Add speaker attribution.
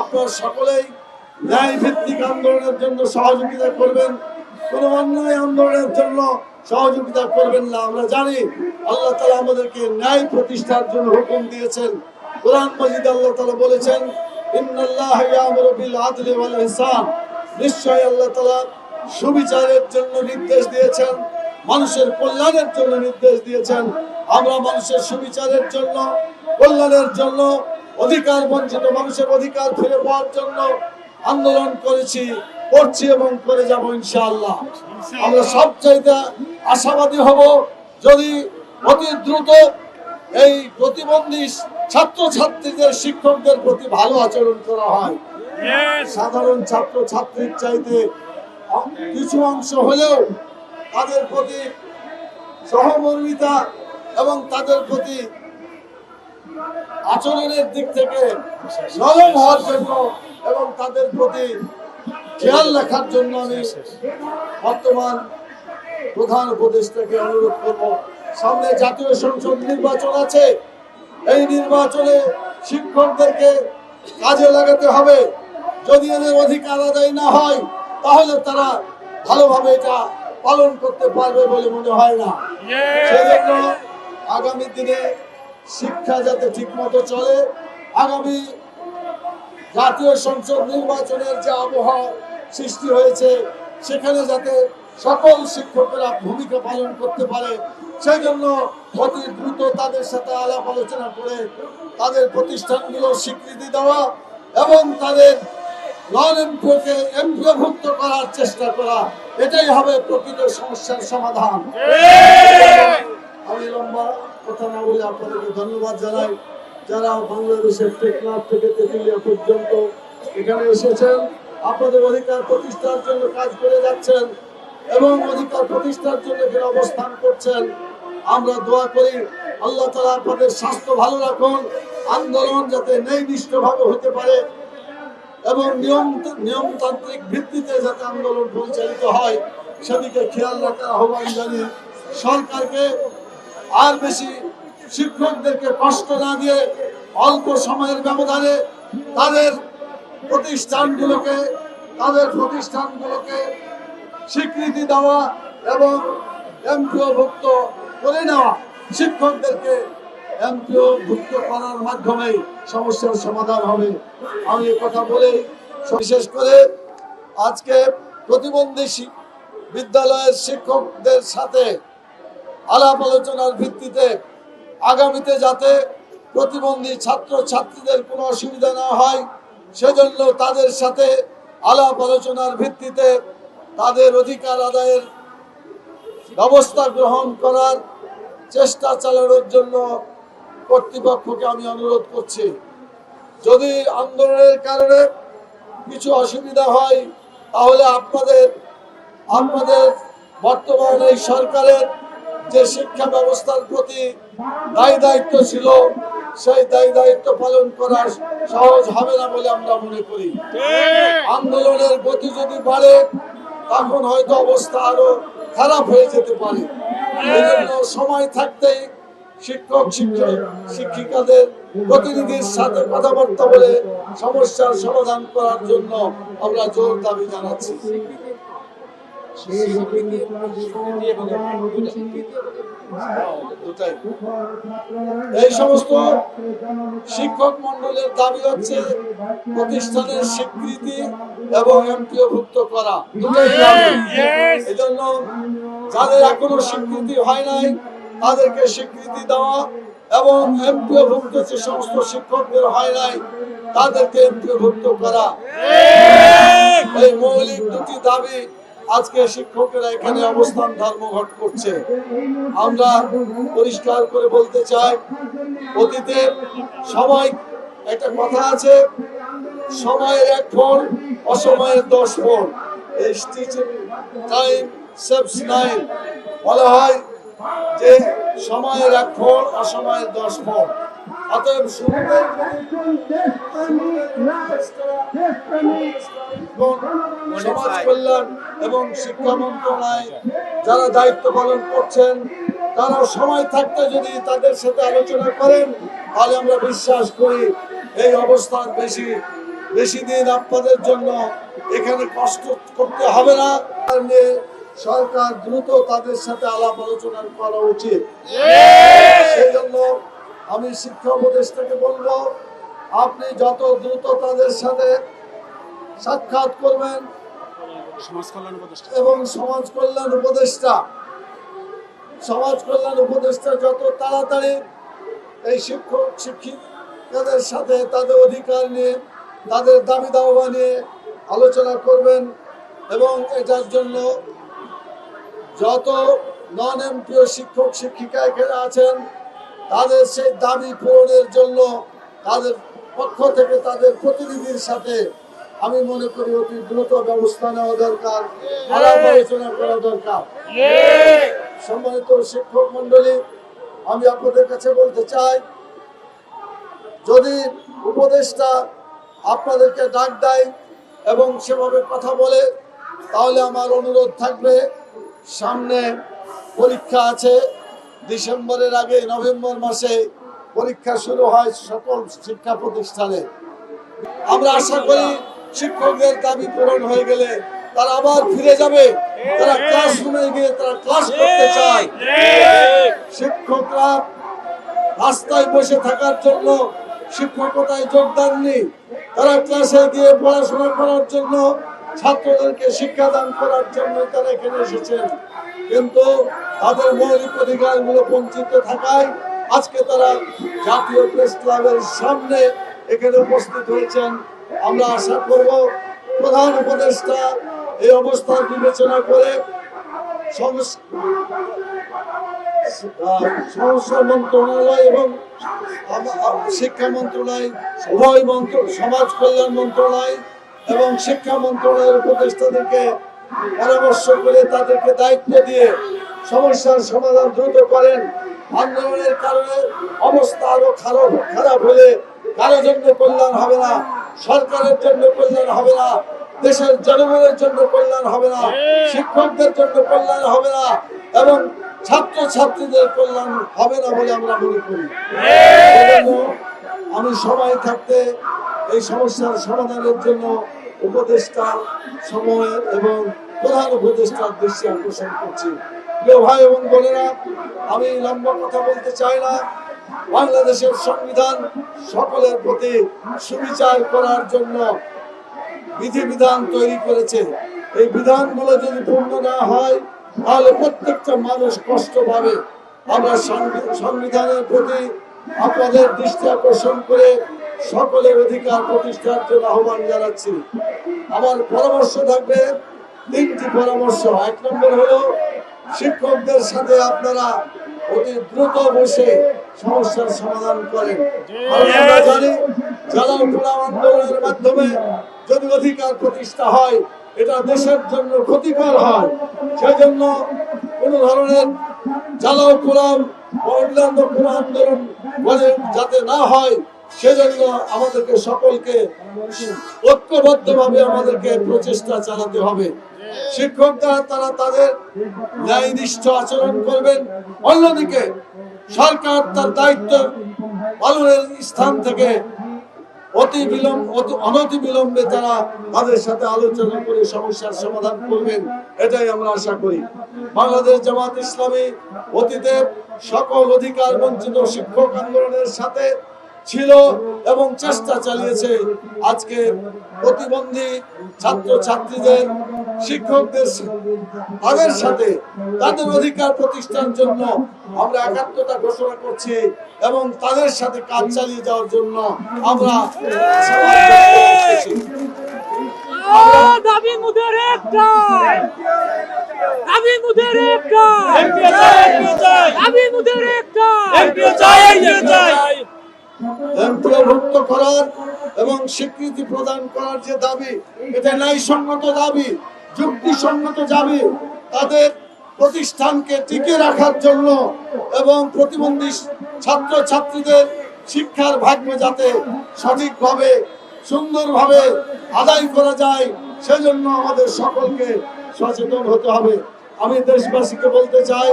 Speaker 1: আপনার সকলেই ন্যায় ভিত্তিক আন্দোলনের জন্য সহযোগিতা করবেন। কোনো অন্যায় আন্দোলনের জন্য সহযোগিতা করবেন না। আমরা জানি আল্লাহ তালা আমাদেরকে ন্যায় প্রতিষ্ঠার জন্য হুকুম দিয়েছেন। কোরআন মজিদ আল্লাহ তালা বলেছেন নিশ্চয় আল্লাহ তালা সুবিচারের জন্য নির্দেশ দিয়েছেন, মানুষের কল্যাণের জন্য নির্দেশ দিয়েছেন। আমরা মানুষের সুবিচারের জন্য, কল্যাণের জন্য অধিকার বঞ্চিত মানুষের অধিকার ফিরে পাওয়ার জন্য আন্দোলন করেছি করছি এবং করে যাব ইনশাআল্লাহ। আমরা সব চাইতে আশাবাদী হব যদি অতি দ্রুত এই প্রতিবন্ধী ছাত্র ছাত্রীদের শিক্ষকদের প্রতি ভালো আচরণ করা হয়। সাধারণ ছাত্র ছাত্রীর চাইতে কিছু অংশ হলেও তাদের প্রতি সহমর্মিতা এবং তাদের প্রতি আচরণের দিক থেকে নরম হওয়ার জন্য এবং তাদের প্রতি খেয়াল রাখার জন্য আমি বর্তমান প্রধান উপদেষ্টাকে অনুরোধ করব। সামনে জাতীয় সংসদ নির্বাচন আছে। এই নির্বাচনে শিক্ষকদেরকে কাজে লাগাতে হবে। যদি এদের অধিকার আদায় না হয় তাহলে তারা ভালোভাবে এটা পালন করতে পারবে বলে মনে হয় না। সেজন্য আগামী দিনে শিক্ষা যাতে ঠিকমতো চলে আগামী জাতীয় সংসদ নির্বাচনের যে আবহাওয়া সৃষ্টি হয়েছে সেখানে যাতে সকল শিক্ষকরা ভূমিকা পালন করতে পারে সেই জন্য অতি দ্রুত তাদের সাথে আলাপ আলোচনা করে তাদের প্রতিষ্ঠানগুলোর স্বীকৃতি দেওয়া এবং তাদের নন এমপিওকে এমপিওভুক্ত করার চেষ্টা করা এটাই হবে প্রকৃত সমস্যার সমাধান। আমি লম্বা কথা না বলে আপনাদেরকে ধন্যবাদ জানাই যারা বাংলাদেশের টেকনাফ থেকে তেতুলিয়া পর্যন্ত এখানে এসেছেন। আপনাদের অধিকার প্রতিষ্ঠার জন্য কাজ করে যাচ্ছেন এবং অধিকার প্রতিষ্ঠার জন্য এখানে অবস্থান করছেন। আমরা দোয়া করি, আল্লাহ তালা আপনাদের স্বাস্থ্য ভালো রাখুন, আন্দোলন যাতে ন্যায়নিষ্ঠভাবে হতে পারে এবং নিয়ম নিয়মতান্ত্রিক ভিত্তিতে যাতে আন্দোলন পরিচালিত হয়, সেদিকে খেয়াল রাখার আহ্বান জানিয়ে সরকারকে আর বেশি শিক্ষকদেরকে কষ্ট না দিয়ে অল্প সময়ের ব্যবধানে তাদের প্রতিষ্ঠানগুলোকে তাদের প্রতিষ্ঠানগুলোকে স্বীকৃতি দেওয়া এবং এমপিও ভুক্ত করে নেওয়া। শিক্ষকদেরকে এমপিও ভুক্ত করার মাধ্যমে সমস্যার সমাধান হবে। আমি কথা বলে বিশেষ করে আজকে প্রতিবন্ধী বিদ্যালয়ের শিক্ষকদের সাথে আলাপ আলোচনার ভিত্তিতে আগামীতে যাতে প্রতিবন্ধী ছাত্র ছাত্রীদের কোনো অসুবিধা না হয়, সেজন্য তাদের সাথে আলাপ আলোচনার ভিত্তিতে তাদের অধিকার আদায়ের ব্যবস্থা গ্রহণ করার চেষ্টা চালানোর জন্য কর্তৃপক্ষকে আমি অনুরোধ করছি। যদি আন্দোলনের কারণে কিছু অসুবিধা হয়, তাহলে আপনাদের আপনাদের বর্তমান এই সরকারের যে শিক্ষা ব্যবস্থার প্রতি দায়ী দায়িত্ব ছিল, সেই দায়ী দায়িত্ব পালন করা সহজ হবে না বলে আমরা মনে করি। আন্দোলনের গতি যদি বাড়ে, তখন হয়তো অবস্থা আরও খারাপ হয়ে যেতে পারে। সময় থাকতেই শিক্ষক শিক্ষক, শিক্ষিকাদের প্রতিনিধির সাথে কথাবার্তা বলে সমস্যার সমাধান করার জন্য আমরা জোর দাবি জানাচ্ছি। এই সমস্ত শিক্ষক মন্ডলের দাবি হচ্ছে প্রতিষ্ঠানের স্বীকৃতি এবং এমপিওভুক্ত করা। এই জন্য যাদের এখনও স্বীকৃতি হয় নাই তাদেরকে স্বীকৃতি দেওয়া এবং এমপিওভুক্ত যে সমস্ত শিক্ষকদের হয় নাই তাদেরকে এমপিওভুক্ত করা। এই মৌলিক দুটি দাবি আজকে শিক্ষকেরা এখানে অবস্থান ধর্মঘট করছে। আমরা পরিষ্কার করে বলতে চাই, অতীতে সময় একটা কথা আছে, সময়ের এক ফোন, অসময়ের দশ ফোন। এই নাইন বলা হয় যে সময়ের এক ফোন, অসময়ের দশ ফোন। অতএব সমাজ কল্যাণ এবং শিক্ষা মন্ত্রণালয় যারা দায়িত্ব পালন করছেন তারা সময় থাকতে যদি তাদের সাথে আলোচনা করেন তাহলে আমরা বিশ্বাস করি এই অবস্থার বেশি বেশি দিন আপনাদের জন্য এখানে কষ্ট করতে হবে না। সরকার দ্রুত তাদের সাথে আলাপ আলোচনা করা উচিত। সেই জন্য আমি শিক্ষা উপদেষ্টাকে বলব আপনি যত দ্রুত তাদের সাথে সাক্ষাৎ করবেন এবং সমাজ কল্যাণ উপদেষ্টা সমাজ কল্যাণ উপদেষ্টা যত তাড়াতাড়ি এই শিক্ষক শিক্ষিকাদের সাথে তাদের অধিকার নিয়ে তাদের দাবি দাওয়া নিয়ে আলোচনা করবেন এবং এটার জন্য যত নন এমপিও শিক্ষক শিক্ষিকা এখানে আছেন তাদের সেই দাবি পূরণের জন্য তাদের পক্ষ থেকে তাদের প্রতিনিধির সাথে আমি মনে করি অতি দ্রুত ব্যবস্থা নেওয়া দরকার আলাপ আলোচনা করা দরকার। সম্মানিত শিক্ষক মন্ডলী আমি আপনাদের কাছে বলতে চাই যদি উপদেশটা আপনাদেরকে ডাক দেয় এবং সেভাবে কথা বলে তাহলে আমার অনুরোধ থাকবে সামনে পরীক্ষা আছে ডিসেম্বরের আগে নভেম্বর মাসে পরীক্ষা শুরু হয় সকল শিক্ষা প্রতিষ্ঠানে। আমরা আশা করি শিক্ষকদের দাবি পূরণ হয়ে গেলে তারা আবার ফিরে যাবে। তারা ক্লাসরুমে গিয়ে তারা ক্লাস করতে চায়। শিক্ষকরা রাস্তায় বসে থাকার জন্য শিক্ষকতায় যোগদান নেই তারা ক্লাসে গিয়ে পড়াশোনা করার জন্য ছাত্রদেরকে শিক্ষাদান করার জন্য তারা এখানে এসেছেন। কিন্তু তাদের মৌলিক অধিকারগুলো বঞ্চিত থাকায় আজকে তারা জাতীয় প্রেস ক্লাবের সামনে এখানে উপস্থিত হয়েছেন। আমরা আশা করব প্রধান উপদেষ্টা এই অবস্থার বিবেচনা করে সংস- আহ, মন্ত্রণালয় এবং শিক্ষা মন্ত্রণালয় উভয় মন্ত্র সমাজ কল্যাণ মন্ত্রণালয় এবং শিক্ষা মন্ত্রণালয়ের উপদেষ্টাদেরকে পরামর্শ করে তাদেরকে দায়িত্ব দিয়ে সমস্যার সমাধান দ্রুত করেন। আন্দোলনের কারণে অবস্থা আরও খারাপ খারাপ হলে কারও জন্য কল্যাণ হবে না, সরকারের জন্য কল্যাণ হবে না, দেশের জনগণের জন্য কল্যাণ হবে না, শিক্ষকদের জন্য কল্যাণ হবে না এবং ছাত্র ছাত্রীদের কল্যাণ হবে না বলে আমরা মনে করি। আমি সময় থাকতে এই সমস্যার সমাধানের জন্য উপদেষ্টা সময় এবং প্রধান উপদেষ্টার দৃষ্টি আকর্ষণ করছি। প্রিয় ভাই এবং বোনেরা, আমি লম্বা কথা বলতে চাই না। বাংলাদেশের সংবিধান সকলের প্রতি সুবিচার করার জন্য বিধিবিধান তৈরি করেছে। এই বিধানগুলো যদি পূর্ণ না হয়, তাহলে প্রত্যেকটা মানুষ কষ্ট পাবে। আমরা সংবিধানের প্রতি আপনাদের দৃষ্টি আকর্ষণ করে সকলের অধিকার প্রতিষ্ঠার জন্য আহ্বান জানাচ্ছি। আমার পরামর্শ থাকবে, তিনটি পরামর্শ। এক নম্বর হলো, শিক্ষকদের সাথে আপনারা অতি দ্রুত বসে সমস্যার সমাধান করেন। আমরা জানি পোড়াও আন্দোলনের মাধ্যমে যদি অধিকার প্রতিষ্ঠা হয়, এটা দেশের জন্য ক্ষতিকর হয়। সেজন্য কোনো ধরনের জ্বালাও বা অন্যান্য কোনো আন্দোলন যাতে না হয় সেজন্য আমাদেরকে সকলকে ঐক্যবদ্ধভাবে আমাদেরকে প্রচেষ্টা চালাতে হবে। শিক্ষকরা তারা তাদের ন্যায়নিষ্ঠ আচরণ করবেন। অন্যদিকে সরকার তার দায়িত্ব পালনের স্থান থেকে অতি বিলম্ব অনতি বিলম্বে তারা তাদের সাথে আলোচনা করে সমস্যার সমাধান করবেন, এটাই আমরা আশা করি। বাংলাদেশ জামাত ইসলামী অতীতে সকল অধিকার বঞ্চিত শিক্ষক আন্দোলনের সাথে ছিল এবং চেষ্টা চালিয়েছে আজকে প্রতিবন্ধী ছাত্র ছাত্রীদের শিক্ষকদের তাদের সাথে। তাদের অধিকার প্রতিষ্ঠার জন্য আমরা একাত্মতা ঘোষণা করছি এবং তাদের সাথে কাজ চালিয়ে যাওয়ার জন্য আমরা আশাবাদ ব্যক্ত করতেছি।
Speaker 2: আহ, দাবি মুদের একটা দাবি মুদের একটা দাবি মুদের একটা
Speaker 1: এমপিওভুক্ত করার এবং স্বীকৃতি প্রদান করার যে দাবি, এটা ন্যায়সঙ্গত দাবি, যুক্তিসঙ্গত দাবি, তাদের প্রতিষ্ঠানকে টিকে রাখার জন্য এবং প্রতিবন্ধী ছাত্র ছাত্রীদের শিক্ষার ভাগ্য যাতে সঠিকভাবে, সুন্দরভাবে আদায় করা যায়, সেজন্য আমাদের সকলকে সচেতন হতে হবে। আমি দেশবাসীকে বলতে চাই